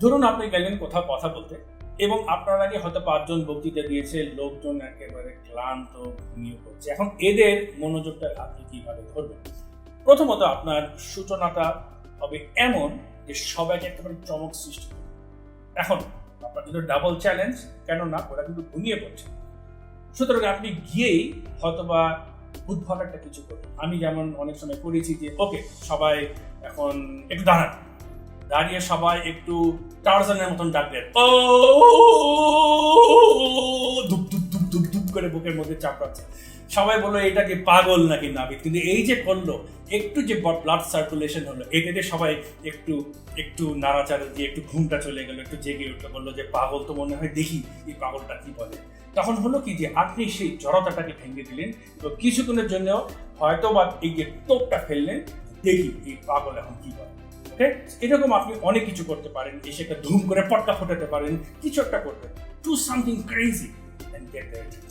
ধরুন আপনি গেলেন কোথাও কথা বলতে, এবং আপনার আগে হয়তো পাঁচজন বক্তৃতা দিয়েছে, লোকজন একেবারে ক্লান্ত, ঘুমিয়ে পড়ছে। এখন এদের মনোযোগটা আপনি কীভাবে ধরবেন? প্রথমত আপনার সূচনাটা হবে এমন যে সবাইকে একেবারে চমক সৃষ্টি করবে। এখন আপনার জন্য ডাবল চ্যালেঞ্জ কেননা ওরা কিন্তু ঘুমিয়ে পড়ছে। সুতরাং আপনি গিয়েই হয়তোবা উদ্ভট একটা কিছু করবেন আমি যেমন অনেক সময় করেছি যে, ওকে, সবাই এখন একটু দাঁড়ান। দাঁড়িয়ে সবাই একটু টার্জানের মতন ডাকলেন। ও, ধুপ ধুপ ধুপ ধুপ ধুপ করে বুকের মধ্যে চাপড়াচ্ছে। সবাই বলল, এটা কি পাগল নাকি নাবিদ কিন্তু এই যে করল, একটু যে ব্লাড সার্কুলেশন হলো, এটাতে সবাই একটু একটু নাড়াচাড়া দিয়ে একটু ঘুমটা চলে গেল, একটু জেগে উঠল, বলল যে, পাগল তো মনে হয় দেখি এই পাগলটা কি বলে? তখন হলো কি যে, আপনি সেই জড়তাটাকে ভেঙে দিলেন, তো কিছুক্ষণের জন্য হয়তো বা এই যে তোপটা ফেললেন, দেখি এই পাগল এখন কি বলে। এরকম আপনি অনেক কিছু করতে পারেন। এসে একটা ধুম করে পট্টা ফোটাতে পারেন, কিছু একটা করতে do something crazy and get that